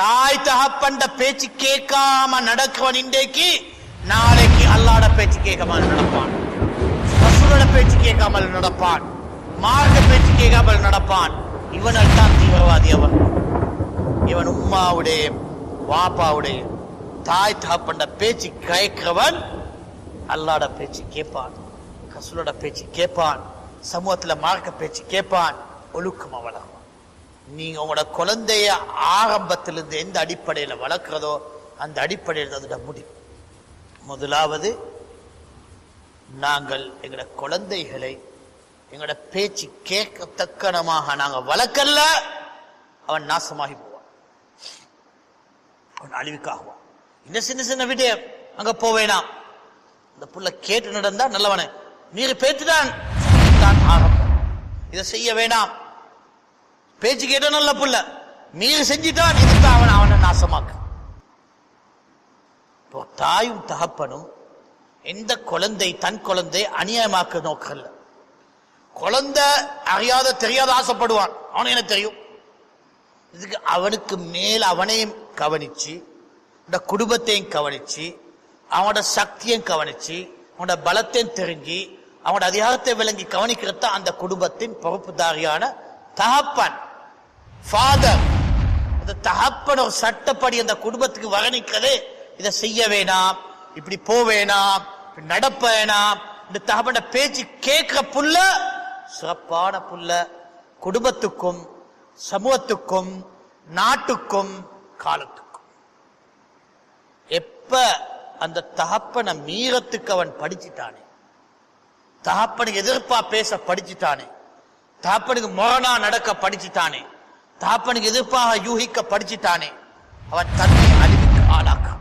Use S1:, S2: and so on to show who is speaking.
S1: தாய் தகப்பண்ட பேச்சு கேட்காம நடக்கவன் இன்றைக்கு நாளைக்கு அல்லாட பேச்சு கேட்காமல் நடப்பான். ரசூலோட பேச்சு கேட்காமல் நடப்பான். மார்க்க பேச்சு கேட்காமல் நடப்பான். இவனால் தான் தீவிரவாதி அவன். இவன் உம்மாவுடைய வாப்பாவுடைய தாய் தகப்பண்ட பேச்சு கேட்கிறவன் அல்லாட பேச்சு கேட்பான். ரசூலோட பேச்சு கேட்பான். சமூகத்துல மார்க்க பேச்சு கேட்பான். ஒழுக்கமா வளரும் நீங்க உங்களோட குழந்தைய ஆரம்பத்திலிருந்து எந்த அடிப்படையில வளர்க்கிறதோ அந்த அடிப்படையில் அதோட முடிவு. முதலாவது நாங்கள் எங்களோட குழந்தைகளை எங்களோட பேச்சு கேட்கத்தக்கணமாக நாங்கள் வளர்க்கல அவன் நாசமாகி போவான். அவன் அழிவுக்காகுவான். இன்னும் சின்ன சின்ன விடயம். அங்க போவேனா அந்த புள்ள கேட்டு நடந்தா நல்லவனே. நீர் பேத்துதான். தான் ஆகும் இதை செய்ய வேணாம். பேச்சு கேட்ட நல்ல புள்ள. மீறி செஞ்சிட்டான் எதிர்த்து அவன் அவனை நாசமாக்கு. இப்போ தாயும் தகப்பனும் எந்த குழந்தை தன் குழந்தை அநியாயமாக்க நோக்கல்ல. குழந்தை அறியாத தெரியாத ஆசைப்படுவான். அவனுக்கு என்ன தெரியும்? இதுக்கு அவனுக்கு மேல் அவனையும் கவனிச்சு இந்த குடும்பத்தையும் கவனிச்சு அவனோட சக்தியும் கவனிச்சு அவனோட பலத்தையும் தெரிஞ்சு அவனோட அதிகாரத்தை விளங்கி கவனிக்கிறத அந்த குடும்பத்தின் பொறுப்புதாரியான தகப்பன். ஃபாதர் அந்த தகப்பன ஒரு சட்டப்படி அந்த குடும்பத்துக்கு வர்ணிக்கிறது இதை செய்ய வேணாம் இப்படி போவேணாம் இப்படி நடப்ப வேணாம். இந்த தகப்பன பேச்சு கேட்கிற புள்ள சிறப்பான புள்ள குடும்பத்துக்கும் சமூகத்துக்கும் நாட்டுக்கும் காலத்துக்கும். எப்ப அந்த தகப்பனை மீறத்துக்கு அவன் படிச்சுட்டானே? தகப்பனுக்கு எதிர்ப்பா பேச படிச்சுட்டானே? தகப்பனுக்கு முரணா நடக்க படிச்சுட்டானே? தகப்பனுக்கு எதிர்ப்பாக யூகிக்க படிச்சுட்டானே. அவன் தன்னை அழிவுக்கு ஆளாக்கான்.